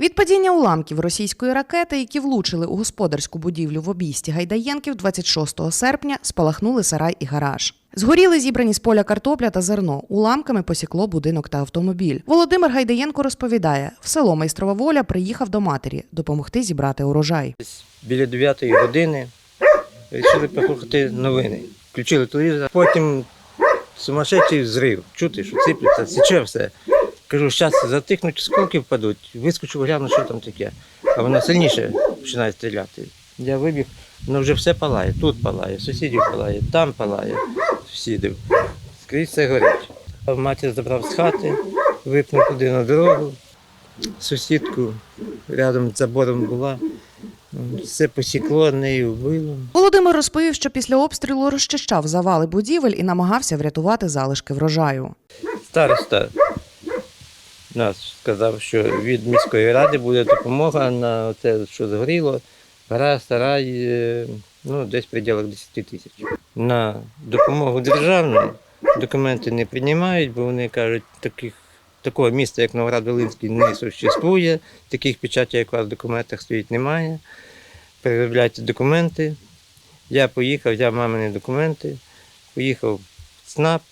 Від падіння уламків російської ракети, які влучили у господарську будівлю в обійсті Гайдаєнків 26 серпня, спалахнули сарай і гараж. Згоріли зібрані з поля картопля та зерно. Уламками посікло будинок та автомобіль. Володимир Гайдаєнко розповідає: в село Майстрова воля приїхав до матері допомогти зібрати урожай. Біля 9 години вирішили послухати новини. Включили телевізор, потім сумасшедший взрив. Чути, що сиплеться, січе все. Кажу, зараз затихнуть, осколки впадуть. Вискочу, гляну, що там таке. А воно сильніше починає стріляти. Я вибіг, воно вже все палає. Тут палає, сусідів палає, там палає, сусідів. Скрізь все горить. А Матір забрав з хати, випнув туди на дорогу. Сусідку рядом з забором була. Все посікло, нею вбило. Володимир розповів, що після обстрілу розчищав завали будівель і намагався врятувати залишки врожаю. Староста нас сказав, що від міської ради буде допомога на те, що згоріло. Гора, сарай, е, ну, десь в пределах 10 тисяч. На допомогу державну документи не приймають, бо вони кажуть, таких, такого міста, як Новоград-Волинський, не существує, таких печатей, як у вас в документах стоїть, немає. Переробляйте документи. Я поїхав, взяв мамини документи, поїхав в ЦНАП,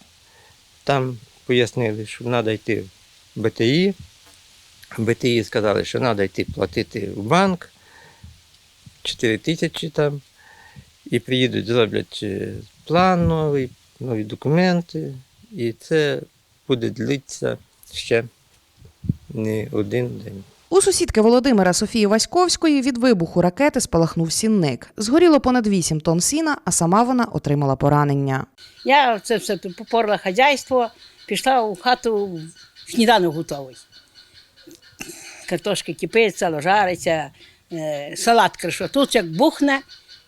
там пояснили, що треба йти БТІ. БТІ сказали, що треба йти платити в банк 4 тисячі там. І приїдуть, зроблять е, план новий, нові документи. І це буде длитися ще не один день. У сусідки Володимира Софії Васьковської від вибуху ракети спалахнув сінник. Згоріло понад 8 тонн сіна, а сама вона отримала поранення. Я це все попорла хазяйство, пішла у хату сніданок готовий. Картошка кипить, сало жариться, е, салат кришо. Тут як бухне,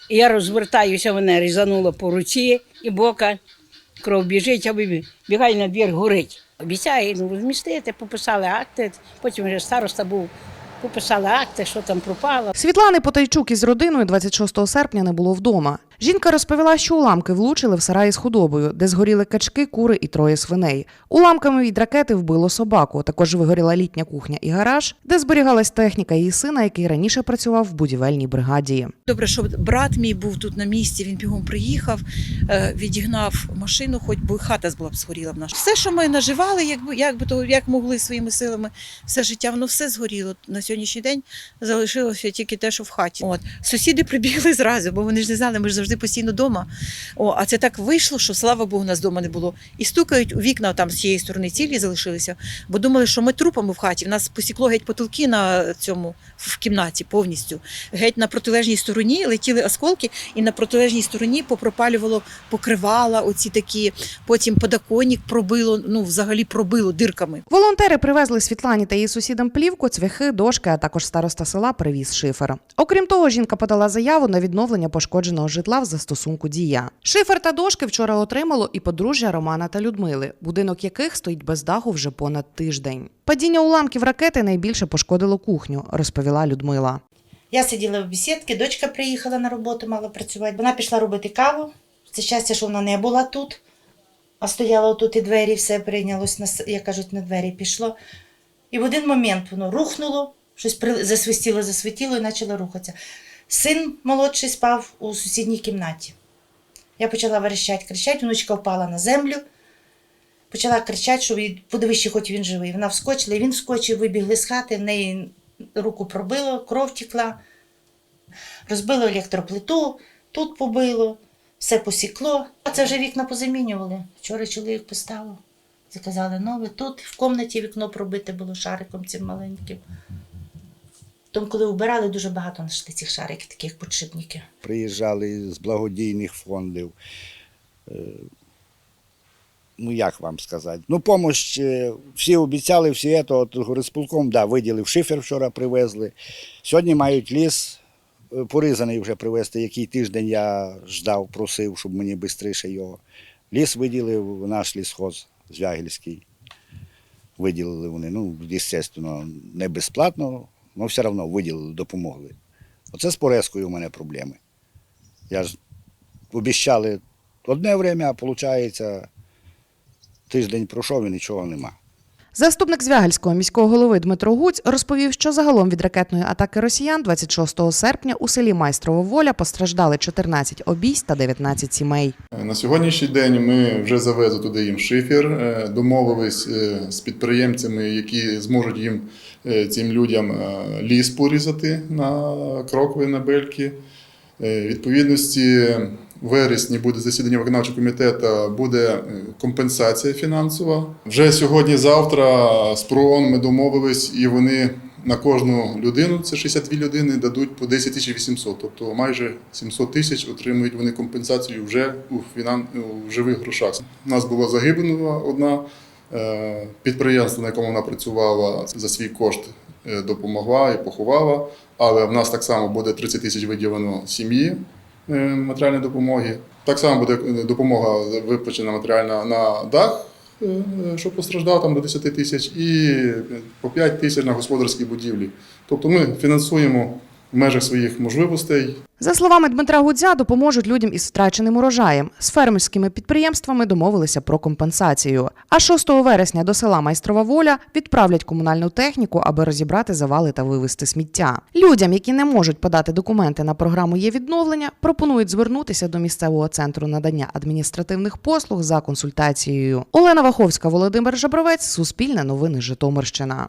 і я розвертаюся, мене різануло по руці і бока. Кров біжить, а бі- бігай на двір, горить. Обіцяє ну, розмістити, пописали акти, потім вже староста був, пописали акти, що там пропало. Світлани Потайчук із родиною 26 серпня не було вдома. Жінка розповіла, що уламки влучили в сараї з худобою, де згоріли качки, кури і троє свиней. Уламками від ракети вбило собаку. Також вигоріла літня кухня і гараж, де зберігалась техніка її сина, який раніше працював в будівельній бригаді. Добре, що брат мій був тут на місці, він бігом приїхав, е, відігнав машину, хоч би хата була б згоріла в нас. Все, що ми наживали, якби як би то як могли своїми силами, все життя, воно все згоріло. На сьогоднішній день залишилося тільки те, що в хаті. От сусіди прибігли зразу, бо вони ж не знали, ми ж завжди постійно вдома. О, а це так вийшло, що слава Богу, нас вдома не було. І стукають у вікна там з цієї сторони цілі залишилися, бо думали, що ми трупами в хаті. В нас посікло геть потолки на цьому в кімнаті повністю. Геть на протилежній стороні летіли осколки, і на протилежній стороні попропалювало покривала, оці такі. Потім подоконник пробило, ну взагалі пробило дирками. Волонтери привезли Світлані та її сусідам плівку, цвяхи, дошки, а також староста села привіз шифер. Окрім того, жінка подала заяву на відновлення пошкодженого житла в застосунку дія. Шифер та дошки вчора отримало і подружжя Романа та Людмили, будинок яких стоїть без даху вже понад тиждень. Падіння уламків ракети найбільше пошкодило кухню, розповіла Людмила. Я сиділа в бесідці, дочка приїхала на роботу, мала працювати. Вона пішла робити каву. Це щастя, що вона не була тут, а стояла тут і двері, все прийнялось, як кажуть, на двері пішло. І в один момент воно рухнуло, щось засвистіло, засвітіло і почало рухатися. Син молодший спав у сусідній кімнаті. Я почала верещати, кричати, внучка впала на землю. Почала кричати, що що хоч він живий. Вона вскочила, і він вскочив, вибігли з хати, в неї руку пробило, кров текла, розбило електроплиту, тут побило, все посікло. А це вже вікна позамінювали. Вчора чоловік поставив. Заказали нове. Тут в кімнаті вікно пробите було шариком цим маленьким. Тому, коли вбирали, дуже багато знайшли цих шариків, таких подшипників. приїжджали з благодійних фондів. Е, Ну, як вам сказати? Ну, помощь, е, всі обіцяли, всі це, от горисполком, да, виділив шифер вчора привезли. Сьогодні мають ліс е, порізаний вже привезти, який тиждень я ждав, просив, щоб мені швидше його. Ліс виділив наш лісхоз Звягельський. Виділили вони, ну, звісно, не безплатно, але все одно виділили, допомогли. Оце з порезкою у мене проблеми. Я ж обіщали одне время, а виходить, тиждень пройшов і нічого нема. Заступник Звягельського міського голови Дмитро Гуць розповів, що загалом від ракетної атаки росіян 26 серпня у селі Майстрова Воля постраждали 14 обійсть та 19 сімей. На сьогоднішній день ми вже завезли туди їм шифер, е, домовились е, з підприємцями, які зможуть їм е, цим людям ліс порізати на крокви, на бельки. Відповідності вересні буде засідання виконавчого комітету, буде е, компенсація фінансова. Вже сьогодні-завтра з ПРООН ми домовились, і вони на кожну людину, це 62 людини, дадуть по 10 тисяч 800, тобто майже 700 тисяч отримують вони компенсацію вже у, фінан... у живих грошах. У нас була загиблена одна е, підприємство, на якому вона працювала за свій кошт, е, допомогла і поховала. Але в нас так само буде 30 тисяч виділено сім'ї матеріальної допомоги. Так само буде е, допомога виплачена матеріальна на дах, е, що постраждав там до 10 тисяч, і по 5 тисяч на господарські будівлі. Тобто ми фінансуємо в межах своїх можливостей За словами Дмитра Гудзя, допоможуть людям із втраченим урожаєм. З фермерськими підприємствами домовилися про компенсацію. А 6 вересня до села Майстрова Воля відправлять комунальну техніку, аби розібрати завали та вивезти сміття. Людям, які не можуть подати документи на програму є відновлення, пропонують звернутися до місцевого центру надання адміністративних послуг за консультацією. Олена Ваховська, Володимир Жабровець, Суспільне новини Житомирщина.